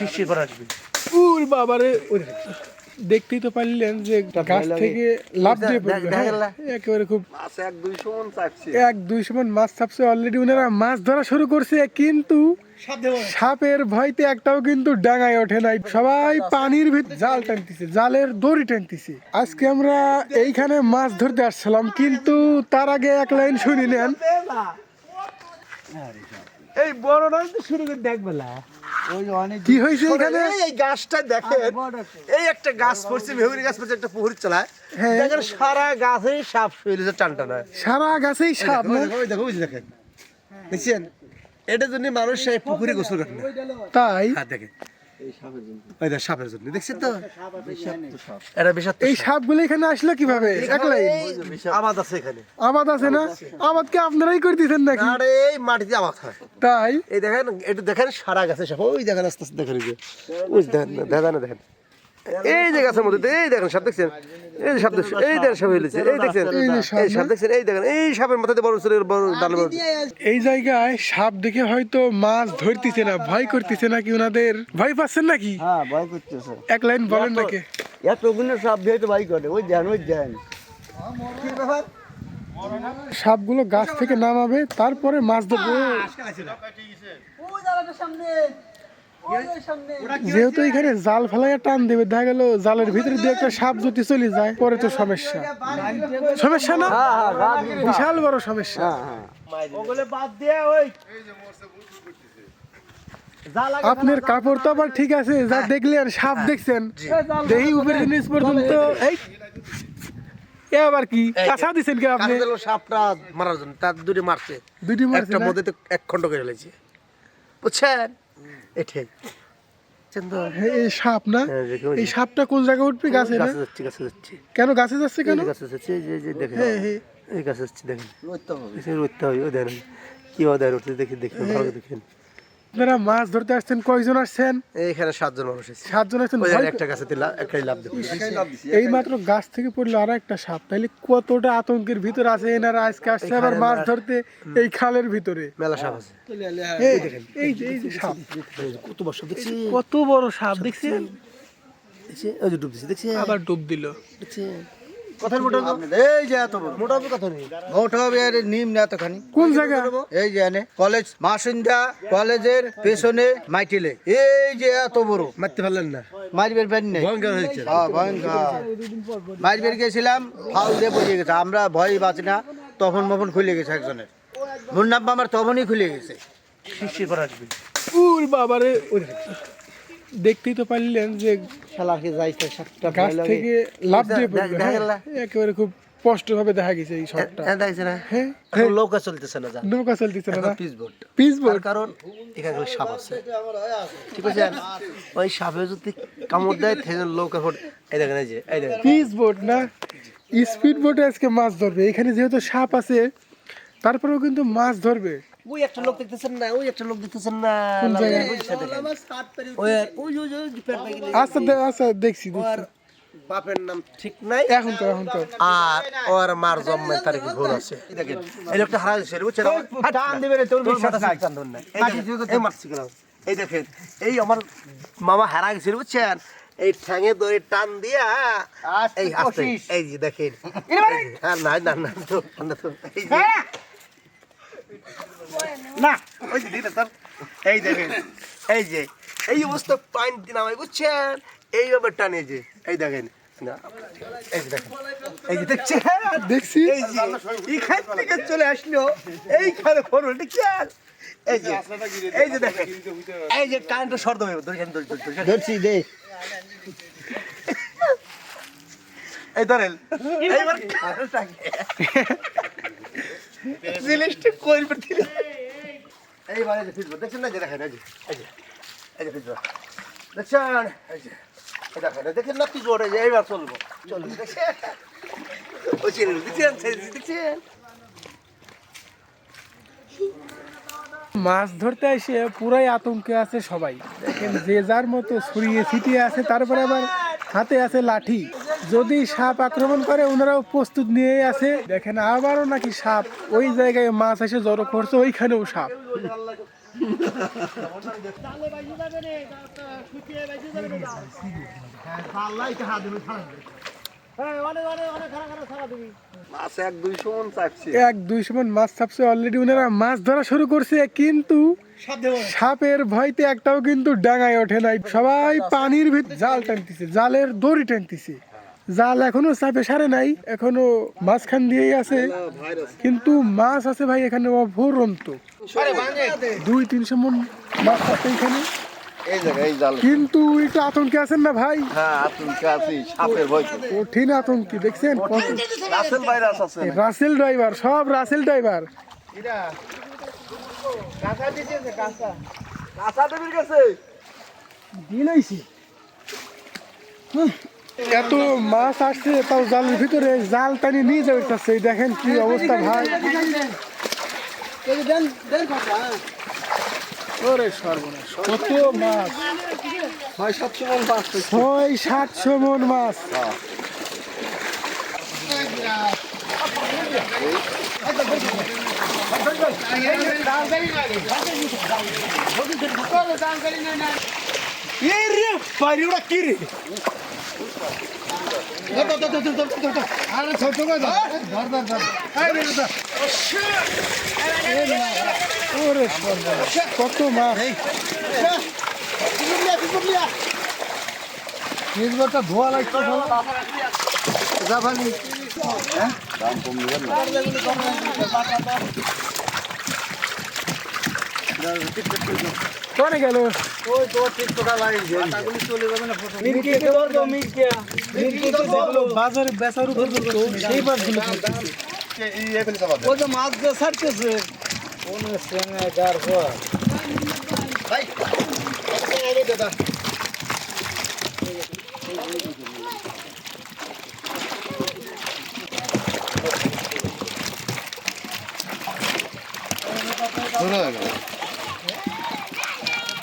শিরশির করে আসবে। উর বাবারে দেখতেই তো পারলেন যে গাছ থেকে লাভ দিয়ে পড়বে হ্যাঁ? একেবারে খুব এক দুই সমান মাছ ছাপছে অলরেডি ওনারা মাছ ধরা শুরু করছে কিন্তু সাপের ভয়তে একটাও কিন্তু ডাঙায় ওঠে নাই। সবাই পানির ভিতর জাল টানতেছে জালের দড়ি টানতেছে। আজকে আমরা এইখানে মাছ ধরতে আসছিলাম কিন্তু তার আগে এক লাইন শুনি নেন এই বড় শুরু করে দেখবে না ওই যে অনেক কি হয়েছে এখানে? এই- গাছটা দেখেন। এই একটা গাছ পড়ছে মেহুরি গাছ পড়ছে একটা পুকুর চালায়। হ্যাঁ। দেখেন সারা গাছেই সাপ শুয়েছে টান টান সারা গাছেই সাপ দেখো দেখেন। দেখছেন? এটার জন্য মানুষ সেই পুকুরে গোসল করে। তাই? হ্যাঁ দেখেন। সাপের জন্য। দেখছেন তো? এটা বিষাক্ত এই সাপগুলো এখানে আসলো কীভাবে? এক আবাদ আছে এখানে। আবাদ আছে না? আবাদকে আপনারাই করে দিতেন নাকি? আর এই মাটিতে আবাদ হয়। তাই? এই দেখেন একটু দেখেন সারা গাছে সাপ। ওই দেখেন আস্তে আস্তে দেখেন এই যে। ওই দেখেন না, দেখেন দেখেন। এই যে গাছের মধ্যে এই দেখেন সাপ দেখছেন? এই সাপ দেখছেন এই দেখেন সাপ হইলেছে এই দেখছেন এই সাপ দেখছেন এই দেখেন এই সাপের মাথাতে বড় ছেলের বড় ডাল বড়। এই জায়গায় সাপ দেখে হয়তো মাছ ধরতেছে না ভয় করতেছে নাকি ওনাদের ভয় পাচ্ছেন নাকি? হ্যাঁ ভয় করতেছে। এক লাইন বলেন নাকি। এতগুলো সব দিয়ে তো ভাই করে ওই দেন ওই দেন। সাপগুলো গাছ থেকে নামাবে তারপরে মাছ ধরবে। যেহেতু এখানে জাল ফেলাইয়া টান দেবে দেখা গেল জালের ভিতরে দিয়ে একটা সাপ যদি চলে যায় পরে তো সমস্যা। সমস্যা না? বিশাল বড় সমস্যা। ওগুলো বাদ দিয়ে ওই আপনার কাপড় তো আবার ঠিক আছে যা দেখলেন সাপ দেখছেন। দেহি উপরে জিনিস পর্যন্ত এই। এ আবার কি? কাঁচা দিছেন কি আপনি? সাপটা মারার জন্য তার দুটি মারছে। দুটি মারছে একটা মধ্যে তো এক খণ্ড করে ফেলেছে। বুঝছেন? এটাই? হ্যাঁ, এই সাপ না? হ্যাঁ, এই সাপটা কোন জায়গায় উঠবে? গাছে গাছে যাচ্ছে গাছে যাচ্ছে। কেন গাছে যাচ্ছে কেন? গাছে যাচ্ছে যে যে দেখেন। হ্যাঁ, হ্যাঁ। এই গাছে যাচ্ছে দেখেন। রইতে হবে। রইতে হবে ও দেখেন। কি অদায় উঠছে দেখি দেখেন ভালো দেখেন। আপনারা মাছ ধরতে আসছেন কয়জন আসছেন? এইখানে সাতজন মানুষ সাতজন আসছেন একটা গাছে একটাই লাভ এই মাত্র গাছ থেকে পড়ল আর একটা সাপ। তাইলে কতটা আতঙ্কের ভিতর আছে এনারা আজকে আসছে আবার মাছ ধরতে এই খালের ভিতরে? মেলা সাপ আছে। এই যে এই যে সাপ। কত বছর দেখছি। কত বড় সাপ দেখছেন? দেখছি। ওই যে ডুব দিচ্ছে দেখছি আবার ডুব দিল। দেখছি কথার মোটা এই যে এত মোটা হবে কথা নেই মোট হবে আর নিম এতখানি। কোন জায়গা? এই যে এনে কলেজ মাসুন্দা কলেজের পেছনে মাইটিলে। এই যে এত বড়। মারতে পারলেন না। মারবের প্যান নেই। ভয়ঙ্কর হয়েছে। হ্যাঁ ভয়ঙ্কর। মারবের গেছিলাম ফাউল দিয়ে পড়ে গেছে। আমরা ভয় বাঁচি না। তখন মখন খুলে গেছে একজনের। মুন্নাব্বা আমার তখনই খুলে গেছে। করে বাবারে দেখতেই তো পারলেন যে শালাকে যাইতে সাতটা গাছ থেকে লাভ দিয়ে পড়বে। হ্যাঁ? একেবারে খুব স্পষ্ট ভাবে দেখা গেছে এই শটটা। হ্যাঁ দেখছে না? হ্যাঁ নৌকা চলতেছে না যা। নৌকা চলতেছে না কারণ এখানে সাপ আছে। ঠিক আছে? ওই সাপে যদি কামড় দেয় থেকে নৌকা ফোট এই দেখেন এই যে এই দেখেন। না? স্পিড বোটে আজকে মাছ ধরবে। এখানে যেহেতু সাপ আছে তারপরেও কিন্তু মাছ ধরবে। ওই একটা লোক দেখতেছেন না ওই একটা লোক দেখতেছেন না ওই ওই আর- আচ্ছা আচ্ছা দেখছি ওর বাপের নাম ঠিক নাই এখন তো এখন তো আর ওর মার জন্মের তারিখ ভুল আছে এই দেখেন এই লোকটা হারা গেছে বুঝছেন টান দিবে রে, তোর তোর বিশ্বাস মাথা টান দেবেন এই দেখেন, এই মারছি গেলাম। এই দেখেন এই আমার মামা হারা গেছিল বুঝছেন এই ঠ্যাঙে ধরে টান দিয়া এই যে দেখেন হ্যাঁ, না না না এই ওই যে দিলে স্যার এই দেখেন এই যে এই অবস্থা পাইন দিন আমায় বুঝছেন? এইভাবে টানে যে এই দেখেন এই এই দেখছি। এই থেকে চলে আসলো এইখানে ফোন দেখছেন এই যে এই যে দেখেন এই যে কারেন্টটা ধরছি দে। এই ধরেন এইবার জিনিসটা করবে দিল। এইবার এই যে ফিসবুক দেখছেন না যে দেখেন এই যে এই যে এই যে ফিসবুক দেখছেন? এই যে দেখেন দেখেন না ফিসবুক এই যে এইবার চলবো চলবো দেখছেন? দেখছেন? দেখছেন? মাছ ধরতে এসে পুরাই আতঙ্কে আছে সবাই। দেখেন যে যার মতো ছড়িয়ে ছিটিয়ে আছে তারপরে আবার হাতে আছে লাঠি। যদি সাপ আক্রমণ করে ওনারাও প্রস্তুত নিয়ে আছে। দেখেন আবারও নাকি সাপ। ওই জায়গায় মাছ এসে জড়ো করছে ওইখানেও সাপ। এক দুইশো মন এক দুইশো মন মাছ ছাপছে অলরেডি ওনারা মাছ ধরা শুরু করছে কিন্তু সাপের ভয়তে একটাও কিন্তু ডাঙায় ওঠে নাই। সবাই পানির ভিতর জাল টানতেছে জালের দড়ি টানতেছে। জাল এখনও চাপে সারে নাই এখনও মাঝখান দিয়েই আছে। কিন্তু মাছ আছে ভাই এখানে অভরন্ত। দুই তিনশো মন মাছ আছে এখানে। কিন্তু একটু আতঙ্কে আছেন না ভাই? হ্যাঁ কঠিন আতঙ্কি দেখছেন? রাসেল ড্রাইভার সব রাসেল ড্রাইভার। কাঁচা দেবীর কাছে। এত মাছ আসছে তাও জালের ভিতরে জাল টানি নিয়ে যাবে চাচ্ছে দেখেন কি অবস্থা ভাই। ওরে কত মাছ। ছয় সাতশো মন মাছ ছয় সাতশো মন মাছ ওরে সর্বনাশ কত মাছ নিজবরটা ধোয়া জাপানি দাম কম কোনে গেল? ওই তো ঠিক কথা লাইন পাতাগুলি চলে যাবে না বাজারে বেচার উপর সেই মাছগুলো ওই যে মাছ যে ছাড়তেছে। কোন সঙ্গে গার হয় ভাই এই দাদা।